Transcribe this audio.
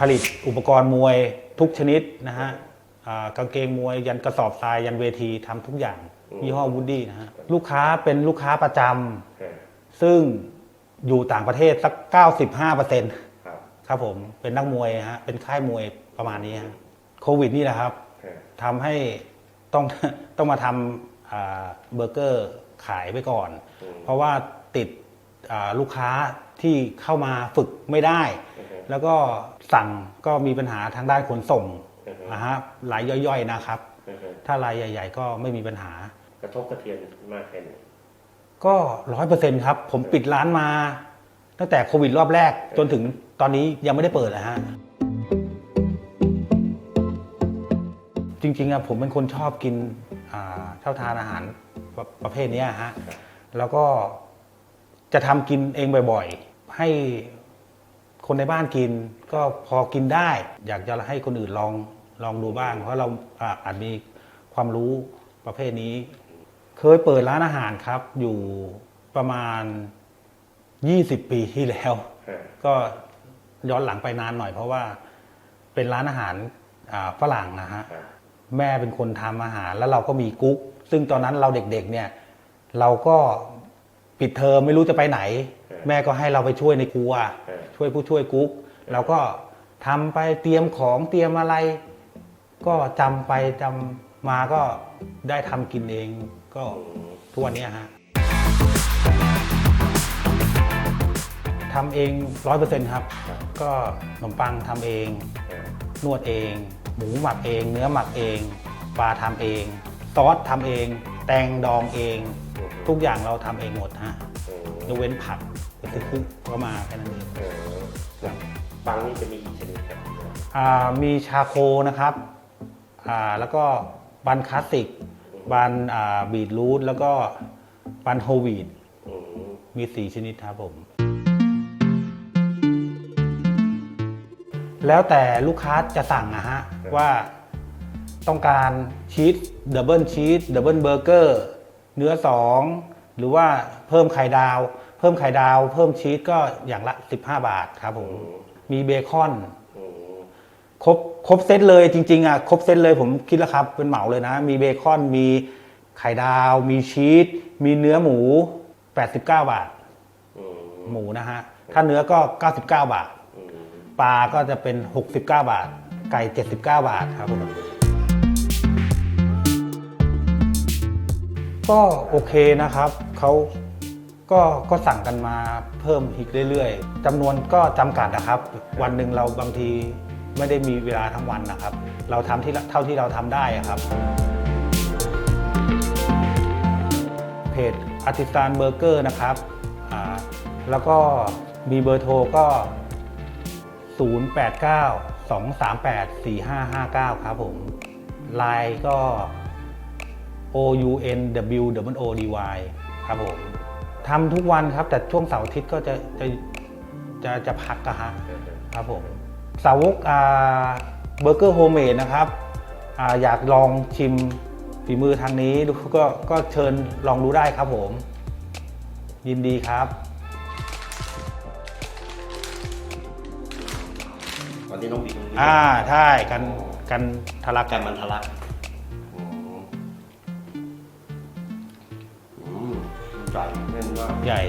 ผลิตอุปกรณ์มวยทุกชนิดนะฮะอ่ากางเกงมวยยันกระสอบทรายยันเวทีทำทุกอย่างยี่ห้อวูดดี้นะฮะลูกค้าเป็นลูกค้าประจำฮะซึ่งอยู่ต่างประเทศสัก 95เปอร์เซ็นต์ครับครับผมเป็นนักมวยฮะเป็นค่ายมวยประมาณนี้ฮะโควิดนี่แหละครับฮะทำให้ต้อง ต้องมาทำอ่าเบอร์เกอร์ขายไปก่อนอืมเพราะว่าติดอ่าลูกค้า ที่เข้ามาฝึกไม่ได้อือฮึแล้วก็สั่งก็มีปัญหาทางด้านขนส่งอือฮึนะฮะรายย่อยๆนะครับอือฮึถ้ารายใหญ่ ๆ ก็ไม่มีปัญหา กระทบกระเทือนมากแค่ไหนก็ร้อยเปอร์เซ็นครับ ผมปิดร้านมา ตั้งแต่โควิดรอบแรกจนถึงตอนนี้ยังไม่ได้เปิดนะฮะจริงๆอะผมเป็นคนชอบกินอ่าชอบทานอาหารประประเภทเนี้ยฮะ แล้วก็จะทำกินเองบ่อยๆ ให้คนในบ้านกิน ก็พอกินได้ อยากจะให้คนอื่นลองลองดูบ้าง เพราะเราอ่าอาจมีความรู้ประเภทนี้ เคยเปิดร้านอาหารครับ อยู่ประมาณ 20 ปีที่แล้วฮะก็ย้อนหลังไปนานหน่อย เพราะว่าเป็นร้านอาหารอ่าฝรั่งนะฮะครับแม่เป็นคนทำอาหารแล้วเราก็มีกุ๊ก ซึ่งตอนนั้นเราเด็กๆเนี่ย เราก็ ปิดเทอมไม่รู้จะไปไหน แม่ก็ให้เราไปช่วยในครัว ช่วยผู้ช่วยกุ๊กเราก็ทำไปเตรียมของเตรียมอะไร ก็จำไปจำมาก็ได้ทำกินเองก็อืมทุกวันเนี้ยฮะทำเองร้อยเปอร์เซ็นต์ครับ ก็ขนมปังทำเองฮะนวดเอง หมูหมักเอง เนื้อหมักเอง ปลาทำเอง ซอสทำเอง แตงดองเองอืม ทุกอย่างเราทำเองหมดฮะอืมยกเว้นผักก็คือก็มาแค่นั้นเองเออครับปังนี่จะมีกี่ชนิดครับอ่ามีชาโคนะครับอ่าแล้วก็บันคลาสสิกบันอ่าบีทรูทแล้วก็บันโฮลวีดอืมมีสี่ชนิดครับผม แล้วแต่ลูกค้าจะสั่งนะฮะว่าต้องการชีสดับเบิลชีสดับเบิลเบอร์เกอร์ เนื้อสองหรือว่าเพิ่มไข่ดาว เพิ่มไข่ดาว เพิ่มชีสก็อย่างละ 15 บาทครับผมมีเบคอนอืมครบครบเซตเลยจริงๆอะครบเซตเลยผมคิดแล้วครับเป็นเหมาเลยนะ มีเบคอนมีไข่ดาว มีชีสมีเนื้อหมู 89 บาทอืมหมูนะฮะ ถ้าเนื้อก็ 99 บาทอืมปลาก็จะเป็น 69 บาท ไก่ 79 บาทครับผม ก็โอเคนะครับเขาก็ก็สั่งกันมาเพิ่มอีกเรื่อยๆจำนวนก็จำกัดนะครับ วันหนึ่งเราบางทีไม่ได้มีเวลาทั้งวันนะครับ เราทำที่เท่าที่เราทำได้ครับ เพจอาร์ติสานเบอร์เกอร์นะครับแล้วก็มีเบอร์โทรก็ 089 238 4559 ครับผมไลน์ก็ O U N W W O D Y ครับผมทำทุกวันครับ แต่ช่วงเสาร์อาทิตย์ก็จะจะจะจะพักอะฮะครับผมสาวกอ่าเบอร์เกอร์โฮมเมดนะครับอาอยากลองชิมฝีมือทางนี้ดูก็ก็เชิญลองดูได้ครับผม ยินดีครับ ตอนนี้น้องบีตรงนี้อ่าใช่กันกันทะลักการมันทะลัก ใหญ่เน่นมาใหญ่